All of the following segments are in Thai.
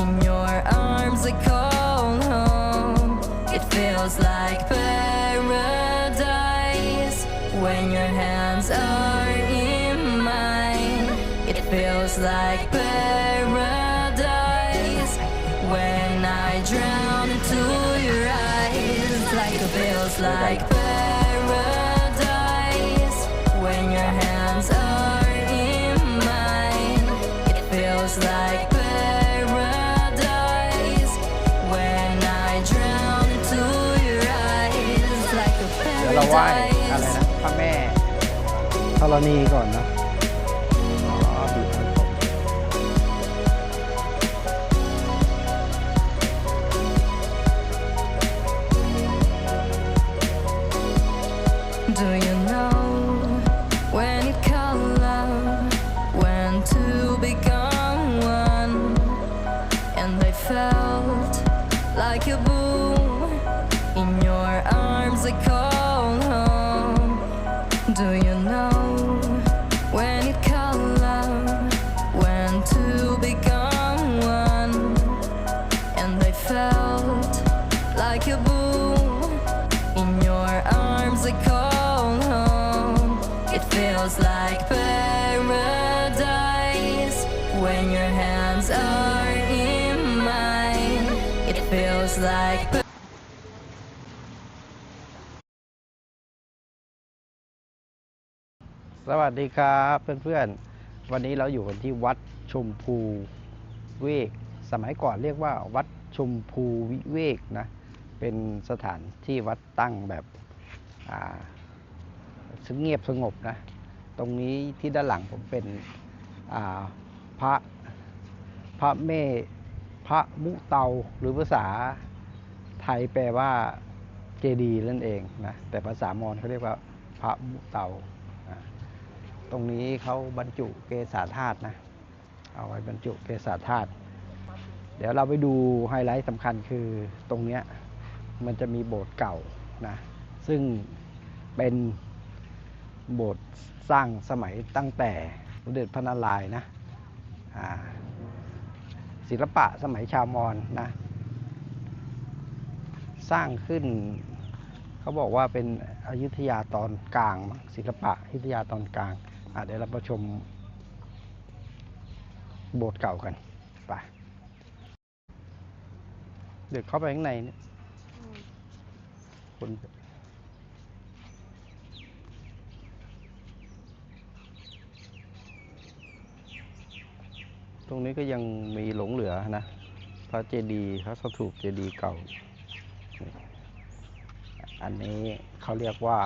in your arms. I call home. It feels like paradise when your hands are in mine. It feels like paradise when I drown into your eyes. Like it feels like เดี๋ยวเราไหว้อะไร paradise. นะพระแม่ธรณีก่อนนะอ๋อ like a boom in your arms. I call home. It feels like paradise when your hands are in mine. It feels like. สวัสดีครับเพื่อนๆ วันนี้เราอยู่กันที่วัดชมพูเวกสมัยก่อนเรียกว่าวัดชมพูวิเวกนะ เป็นสถานที่วัดตั้งแบบอ่าสงเงียบสงบนะ ตรงนี้ที่ด้านหลังผมเป็นอ่าพระพระเมพระมุเตาหรือภาษาไทยแปลว่าเจดีนั่นเองนะแต่ภาษามอญเขาเรียกว่าพระมุเตาอ่าตรงนี้เขาบรรจุเกสาธาตุนะ เอาไว้บรรจุเกสาธาตุเดี๋ยวเราไปดูไฮไลท์สำคัญคือตรงเนี้ย มันจะมีโบสถ์เก่านะซึ่งเป็นโบสถ์สร้างสมัยตั้งแต่สมเด็จพระนารายณ์นะศิลปะสมัยชาวมอญนะสร้างขึ้นเขาบอกว่าเป็นอยุธยาตอนกลาง ศิลปะอยุธยาตอนกลางเดี๋ยวเราไปชมโบสถ์เก่ากันไปเดี๋ยวเข้าไปข้างในเนี่ย คน ตรงนี้ก็ยังมีหลงเหลือนะ พระเจดีย์พระสถูปเจดีย์เก่า อันนี้เขาเรียกว่า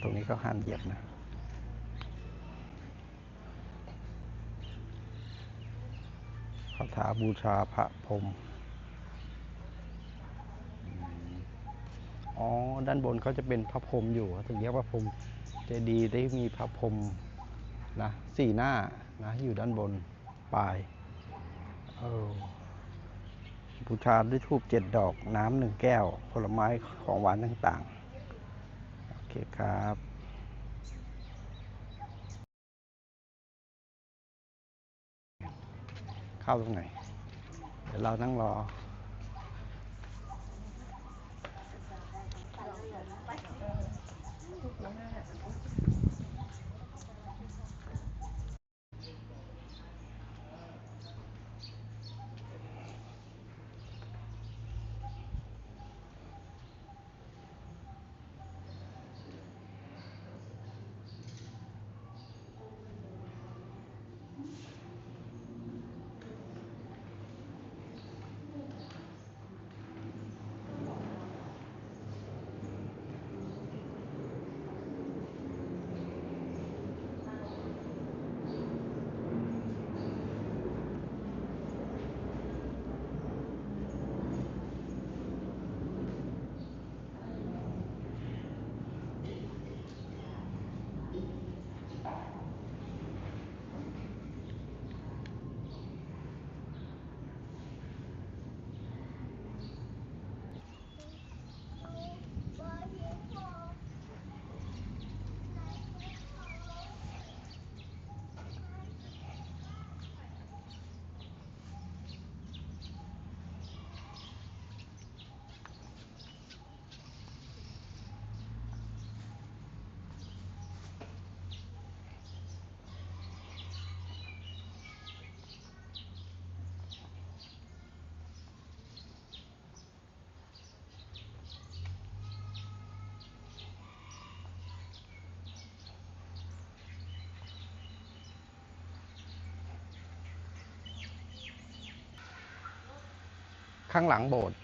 ตรงนี้ก็ห้ามเหยียบนะคาถาบูชาพระพรหมอืม อ๋อ ด้านบนเขาจะเป็นพระพรหมอยู่ถึงเรียกว่าพรหมเจดีย์ที่มีพระพรหมนะสี่หน้านะอยู่ด้านบนปลายเออบูชาด้วยธูปเจ็ดดอกน้ำหนึ่งแก้ว ผลไม้ของหวานต่างๆ โอเคครับเข้าตรงไหน เดี๋ยวเรานั่งรอ Thank you. ข้างหลังโบสถ์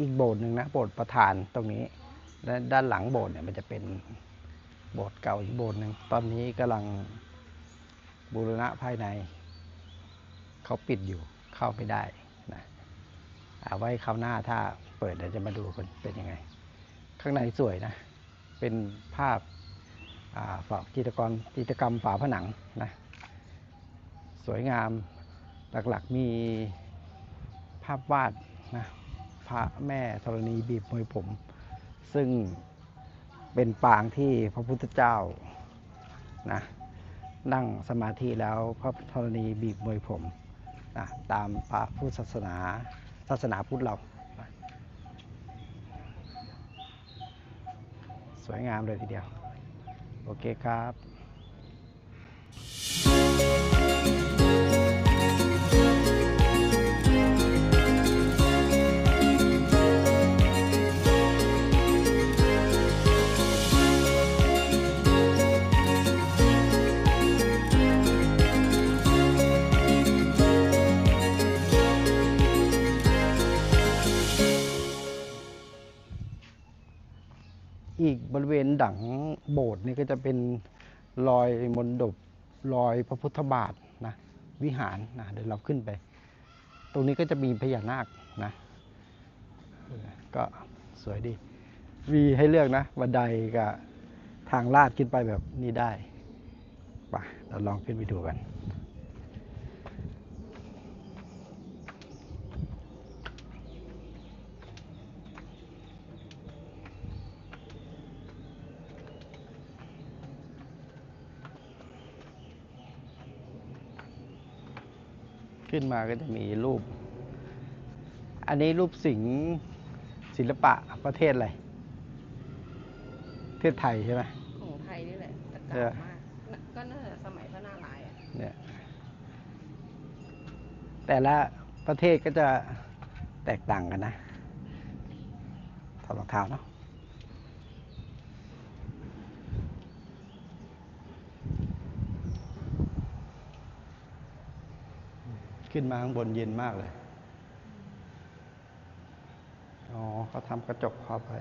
อีกโบสถ์หนึ่งนะโบสถ์ประธานตรงนี้และด้านหลังโบสถ์เนี่ยมันจะเป็นโบสถ์เก่าอีกโบสถ์หนึ่งตอนนี้กำลังบูรณะภายใน เขาปิดอยู่เข้าไม่ได้นะเอาไว้คราวหน้าถ้าเปิดเดี๋ยวจะมาดูกันเป็นยังไง ข้างในสวยนะ เป็นภาพอ่าฝาจิตรกรจิตรกรรมฝาผนังนะ สวยงามหลักๆมีาพวาดนะพระแม่ธรณีบีบมวยผม ซึ่งเป็นปางที่พระพุทธเจ้านะนั่งสมาธิแล้วพระธรณีบีบมวยผมนะตามพระพุทธศาสนาศาสนาพุทธเรา สวยงามเลยทีเดียว โอเคครับ อีกบริเวณดังโบสถ์นี่ก็จะเป็นรอยมนดบรอยพระพุทธบาทนะวิหารนะเดี๋ยวเราขึ้นไป ตรงนี้ก็จะมีพญานาคนะก็สวยดีมีให้เลือกนะบันไดกับทางลาดขึ้นไปแบบนี้ได้ไปเราลองขึ้นไปดูกัน ขึ้นมาก็จะมีรูป อันนี้รูปสิงห์ศิลปะประเทศอะไรประเทศไทยใช่ไหมของไทยนี่แหละแต่เอเก่าอมากน่ะก็น่าจะสมัยพระนารายณ์อะเนี่ยแต่ละประเทศก็จะแตกต่างกันนะถอดรองเท้าเนาะ ขึ้นมาข้างบนเย็นมากเลย อ๋อเขาทำกระจกเข้าไป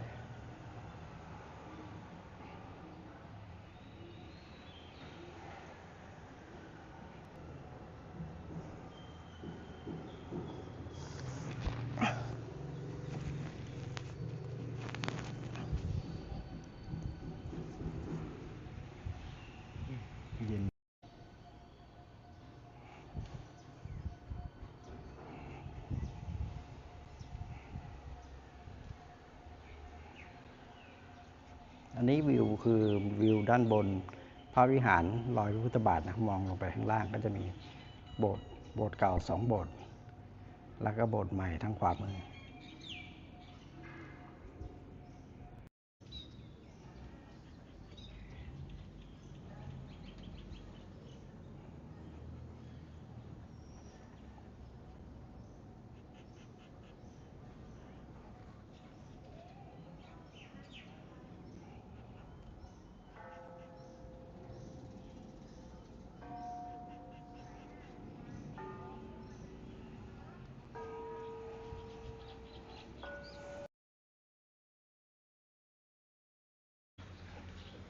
นี้วิวคือวิวด้านบนพระวิหารลอยพระพุทธบาทนะมองลงไปข้างล่างก็จะมีโบสถ์โบสถ์เก่าสองโบสถ์แล้วก็โบสถ์ใหม่ทางขวามือ ท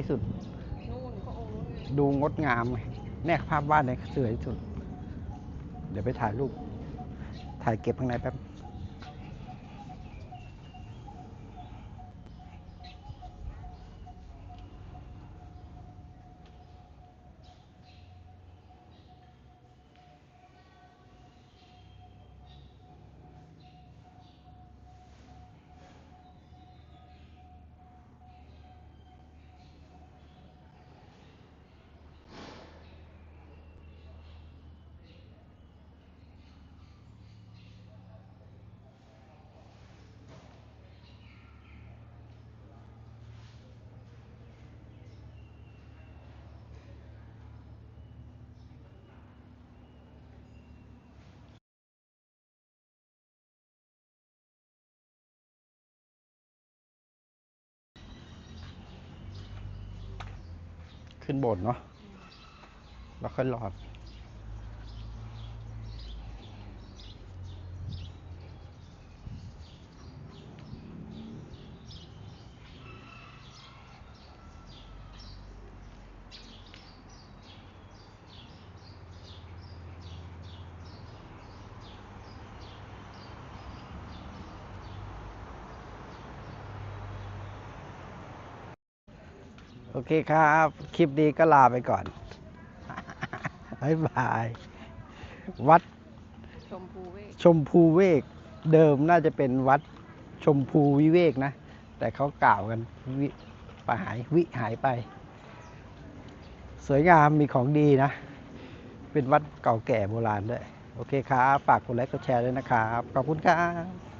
ี่สุด นู่นก็องค์นู้นไง ดูงดงามไงแน่ภาพวาดเนี่ยสวยที่สุด เดี๋ยวไปถ่ายรูป ถ่ายเก็บข้างในแป๊บ ขึ้นโบนเนาะแล้วค่อยรอด โอเคครับ คลิปนี้ก็ลาไปก่อนบ๊ายบาย วัดชมพูเวกชมพูเวก เดิมน่าจะเป็นวัดชมพูวิเวกนะ แต่เขากล่าวกันวิไปหายวิหายไป สวยงามมีของดีนะ เป็นวัดเก่าแก่โบราณด้วย โอเคครับ ฝากกดไลค์กดแชร์ด้วยนะครับ ขอบคุณครับ